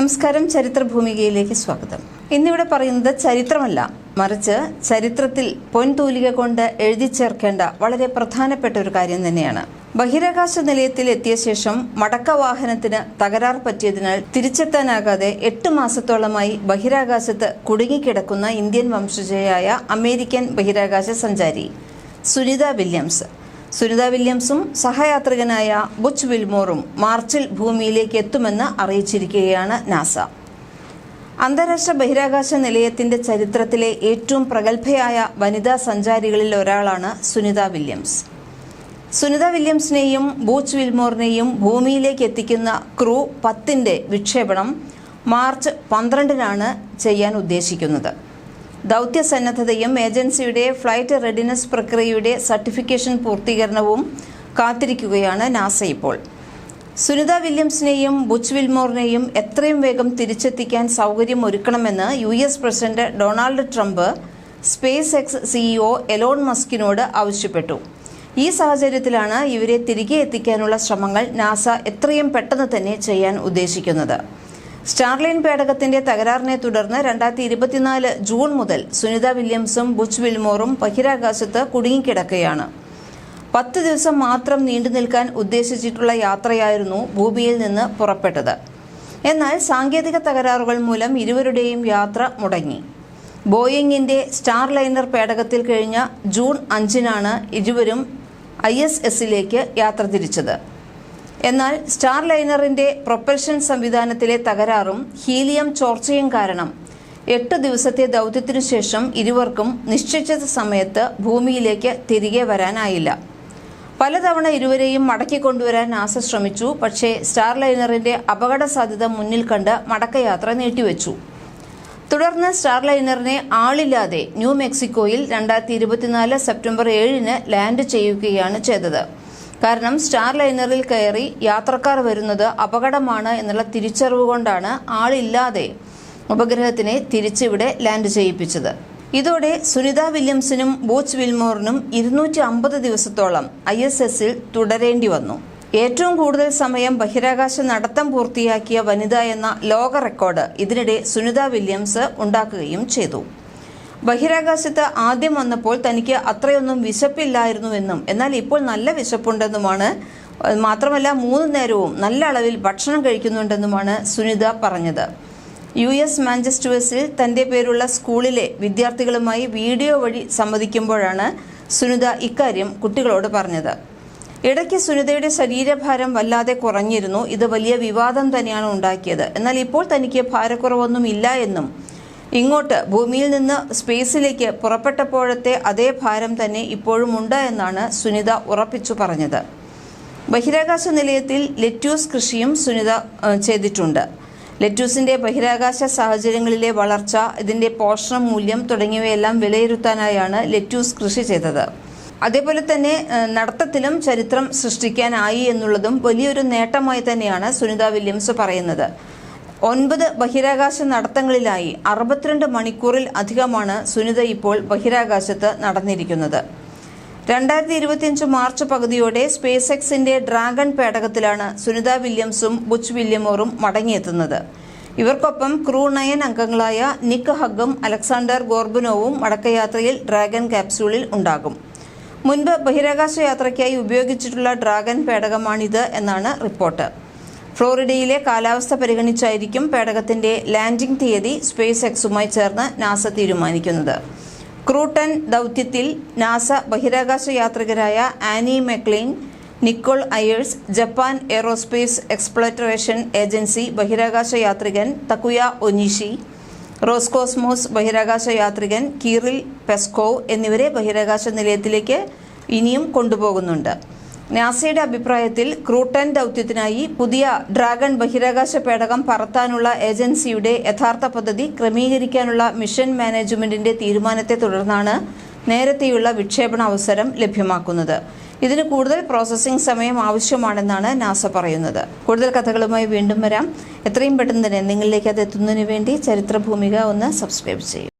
നമസ്കാരം ചരിത്രഭൂമികയിലേക്ക് സ്വാഗതം. ഇന്നിവിടെ പറയുന്നത് ചരിത്രമല്ല മറിച്ച് ചരിത്രത്തിൽ പൊൻതൂലിക കൊണ്ട് എഴുതി ചേർക്കേണ്ട വളരെ പ്രധാനപ്പെട്ട ഒരു കാര്യം തന്നെയാണ്. ബഹിരാകാശ നിലയത്തിൽ എത്തിയ ശേഷം മടക്ക വാഹനത്തിന് തകരാർ പറ്റിയതിനാൽ തിരിച്ചെത്താനാകാതെ എട്ട് മാസത്തോളമായി ബഹിരാകാശത്ത് കുടുങ്ങിക്കിടക്കുന്ന ഇന്ത്യൻ വംശജയായ അമേരിക്കൻ ബഹിരാകാശ സഞ്ചാരി സുനിത വില്യംസ്. സുനിത വില്യംസും സഹയാത്രികനായ ബുച്ച് വിൽമോറും മാർച്ചിൽ ഭൂമിയിലേക്ക് എത്തുമെന്ന് അറിയിച്ചിരിക്കുകയാണ് നാസ. അന്താരാഷ്ട്ര ബഹിരാകാശ നിലയത്തിന്റെ ചരിത്രത്തിലെ ഏറ്റവും പ്രഗത്ഭയായ വനിതാ സഞ്ചാരികളിൽ ഒരാളാണ് സുനിത വില്യംസ്. സുനിത വില്യംസിനെയും ബൂച്ച് വിൽമോറിനെയും ഭൂമിയിലേക്ക് എത്തിക്കുന്ന ക്രൂ പത്തിന്റെ വിക്ഷേപണം മാർച്ച് പന്ത്രണ്ടിനാണ് ചെയ്യാൻ ഉദ്ദേശിക്കുന്നത്. ദൗത്യസന്നദ്ധതയും ഏജൻസിയുടെ ഫ്ലൈറ്റ് റെഡിനസ് പ്രക്രിയയുടെ സർട്ടിഫിക്കേഷൻ പൂർത്തീകരണവും കാത്തിരിക്കുകയാണ് നാസ ഇപ്പോൾ. സുനിത വില്യംസിനെയും ബുച്ച് വിൽമോറിനെയും എത്രയും വേഗം തിരിച്ചെത്തിക്കാൻ സൗകര്യം ഒരുക്കണമെന്ന് U S president Donald Trump space X CEO Elon മസ്കിനോട് ആവശ്യപ്പെട്ടു. ഈ സാഹചര്യത്തിലാണ് ഇവരെ തിരികെ എത്തിക്കാനുള്ള ശ്രമങ്ങൾ നാസ എത്രയും പെട്ടെന്ന് തന്നെ ചെയ്യാൻ ഉദ്ദേശിക്കുന്നത്. സ്റ്റാർലൈൻ പേടകത്തിന്റെ തകരാറിനെ തുടർന്ന് രണ്ടായിരത്തി ഇരുപത്തിനാല് ജൂൺ മുതൽ സുനിത വില്യംസും ബുച്ച് വിൽമോറും ബഹിരാകാശത്ത് കുടുങ്ങിക്കിടക്കുകയാണ്. പത്ത് ദിവസം മാത്രം നീണ്ടു നിൽക്കാൻ ഉദ്ദേശിച്ചിട്ടുള്ള യാത്രയായിരുന്നു ഭൂമിയിൽ നിന്ന് പുറപ്പെട്ടത്. എന്നാൽ സാങ്കേതിക തകരാറുകൾ മൂലം ഇരുവരുടെയും യാത്ര മുടങ്ങി. ബോയിങ്ങിന്റെ സ്റ്റാർലൈനർ പേടകത്തിൽ കഴിഞ്ഞ ജൂൺ അഞ്ചിനാണ് ഇരുവരും ഐ എസ് എസിലേക്ക് യാത്ര തിരിച്ചത്. എന്നാൽ സ്റ്റാർ ലൈനറിന്റെ പ്രൊപ്പൽഷൻ സംവിധാനത്തിലെ തകരാറും ഹീലിയം ചോർച്ചയും കാരണം എട്ട് ദിവസത്തെ ദൗത്യത്തിനു ശേഷം ഇരുവർക്കും നിശ്ചയിച്ച സമയത്ത് ഭൂമിയിലേക്ക് തിരികെ വരാനായില്ല. പലതവണ ഇരുവരെയും മടക്കി കൊണ്ടുവരാൻ നാസ ശ്രമിച്ചു പക്ഷേ സ്റ്റാർ ലൈനറിന്റെ അപകട സാധ്യത മുന്നിൽ കണ്ട് മടക്കയാത്ര നീട്ടിവെച്ചു. തുടർന്ന് സ്റ്റാർ ലൈനറിനെ ആളില്ലാതെ ന്യൂ മെക്സിക്കോയിൽ രണ്ടായിരത്തി ഇരുപത്തിനാല് സെപ്റ്റംബർ ഏഴിന് ലാൻഡ് ചെയ്യുകയാണ് ചെയ്തത്. കാരണം സ്റ്റാർ ലൈനറിൽ കയറി യാത്രക്കാർ വരുന്നത് അപകടമാണ് എന്നുള്ള തിരിച്ചറിവ് കൊണ്ടാണ് ആളില്ലാതെ ഉപഗ്രഹത്തിനെ തിരിച്ചിവിടെ ലാൻഡ് ചെയ്യിപ്പിച്ചത്. ഇതോടെ സുനിത വില്യംസിനും ബോച്ച് വിൽമോറിനും ഇരുന്നൂറ്റി അമ്പത് ദിവസത്തോളം ഐ എസ് എസിൽ തുടരേണ്ടി വന്നു. ഏറ്റവും കൂടുതൽ സമയം ബഹിരാകാശ നടത്തം പൂർത്തിയാക്കിയ വനിത എന്ന ലോക റെക്കോർഡ് ഇതിനിടെ സുനിത വില്യംസ് ഉണ്ടാക്കുകയും ചെയ്തു. ബഹിരാകാശത്ത് ആദ്യം വന്നപ്പോൾ തനിക്ക് അത്രയൊന്നും വിശപ്പില്ലായിരുന്നുവെന്നും എന്നാൽ ഇപ്പോൾ നല്ല വിശപ്പുണ്ടെന്നുമാണ് മാത്രമല്ല മൂന്ന് നേരവും നല്ല അളവിൽ ഭക്ഷണം കഴിക്കുന്നുണ്ടെന്നുമാണ് സുനിത പറഞ്ഞത്. യു എസ് മാഞ്ചസ്റ്റേഴ്സിൽ തന്റെ പേരുള്ള സ്കൂളിലെ വിദ്യാർത്ഥികളുമായി വീഡിയോ വഴി സംവദിക്കുമ്പോഴാണ് സുനിത ഇക്കാര്യം കുട്ടികളോട് പറഞ്ഞത്. ഇടയ്ക്ക് സുനിതയുടെ ശരീരഭാരം വല്ലാതെ കുറഞ്ഞിരുന്നു. ഇത് വലിയ വിവാദം തന്നെയാണ് ഉണ്ടാക്കിയത്. എന്നാൽ ഇപ്പോൾ തനിക്ക് ഭാരക്കുറവൊന്നും ഇല്ല എന്നും ഇങ്ങോട്ട് ഭൂമിയിൽ നിന്ന് സ്പേസിലേക്ക് പുറപ്പെട്ടപ്പോഴത്തെ അതേ ഭാരം തന്നെ ഇപ്പോഴും ഉണ്ട് എന്നാണ് സുനിത ഉറപ്പിച്ചു പറഞ്ഞത്. ബഹിരാകാശ നിലയത്തിൽ ലെറ്റ്യൂസ് കൃഷിയും സുനിത ചെയ്തിട്ടുണ്ട്. ലെറ്റ്യൂസിന്റെ ബഹിരാകാശ സാഹചര്യങ്ങളിലെ വളർച്ച ഇതിന്റെ പോഷണ മൂല്യം തുടങ്ങിയവയെല്ലാം വിലയിരുത്താനായാണ് ലെറ്റ്യൂസ് കൃഷി ചെയ്തത്. അതേപോലെ തന്നെ നടത്തത്തിലും ചരിത്രം സൃഷ്ടിക്കാനായി എന്നുള്ളതും വലിയൊരു നേട്ടമായി തന്നെയാണ് സുനിത വില്യംസ് പറയുന്നത്. ഒൻപത് ബഹിരാകാശ നടത്തങ്ങളിലായി അറുപത്തിരണ്ട് മണിക്കൂറിൽ അധികമാണ് സുനിത ഇപ്പോൾ ബഹിരാകാശത്ത് നടന്നിരിക്കുന്നത്. രണ്ടായിരത്തി ഇരുപത്തിയഞ്ച് മാർച്ച് പകുതിയോടെ സ്പേസ് എക്സിന്റെ ഡ്രാഗൺ പേടകത്തിലാണ് സുനിത വില്യംസും ബുച്ച് വില്യമോറും മടങ്ങിയെത്തുന്നത്. ഇവർക്കൊപ്പം ക്രൂ നയൻ അംഗങ്ങളായ നിക്ക് ഹഗും അലക്സാണ്ടർ ഗോർബുനോവും മടക്കയാത്രയിൽ ഡ്രാഗൺ ക്യാപ്സ്യൂളിൽ ഉണ്ടാകും. മുൻപ് ബഹിരാകാശ യാത്രയ്ക്കായി ഉപയോഗിച്ചിട്ടുള്ള ഡ്രാഗൺ പേടകമാണിത് എന്നാണ് റിപ്പോർട്ട്. ഫ്ലോറിഡയിലെ കാലാവസ്ഥ പരിഗണിച്ചായിരിക്കും പേടകത്തിന്റെ ലാൻഡിംഗ് തീയതി സ്പേസ് എക്സുമായി ചേർന്ന് നാസ തീരുമാനിക്കുന്നത്. ക്രൂട്ടൻ ദൗത്യത്തിൽ നാസ ബഹിരാകാശ യാത്രികരായ Anne McClain Nicole Ayers Japan aerospace exploration agency ബഹിരാകാശ യാത്രികൻ തക്കുയ ഒനീഷി റോസ്കോസ്മോസ് ബഹിരാകാശ യാത്രികൻ കീറിൽ പെസ്കോവ് എന്നിവരെ ബഹിരാകാശ നിലയത്തിലേക്ക് ഇനിയും കൊണ്ടുപോകുന്നുണ്ട്. നാസയുടെ അഭിപ്രായത്തിൽ ക്രൂട്ടൻ ദൗത്യത്തിനായി പുതിയ ഡ്രാഗൺ ബഹിരാകാശ പേടകം പറത്താനുള്ള ഏജൻസിയുടെ യഥാർത്ഥ പദ്ധതി ക്രമീകരിക്കാനുള്ള മിഷൻ മാനേജ്മെന്റിന്റെ തീരുമാനത്തെ തുടർന്നാണ് നേരത്തെയുള്ള വിക്ഷേപണ അവസരം ലഭ്യമാക്കുന്നത്. ഇതിന് കൂടുതൽ പ്രോസസ്സിംഗ് സമയം ആവശ്യമാണെന്നാണ് നാസ പറയുന്നത്. കൂടുതൽ കഥകളുമായി വീണ്ടും വരാം. എത്രയും പെട്ടെന്ന് തന്നെ നിങ്ങളിലേക്ക് അത് എത്തുന്നതിന് വേണ്ടി ചരിത്രഭൂമിക ഒന്ന് സബ്സ്ക്രൈബ് ചെയ്യും.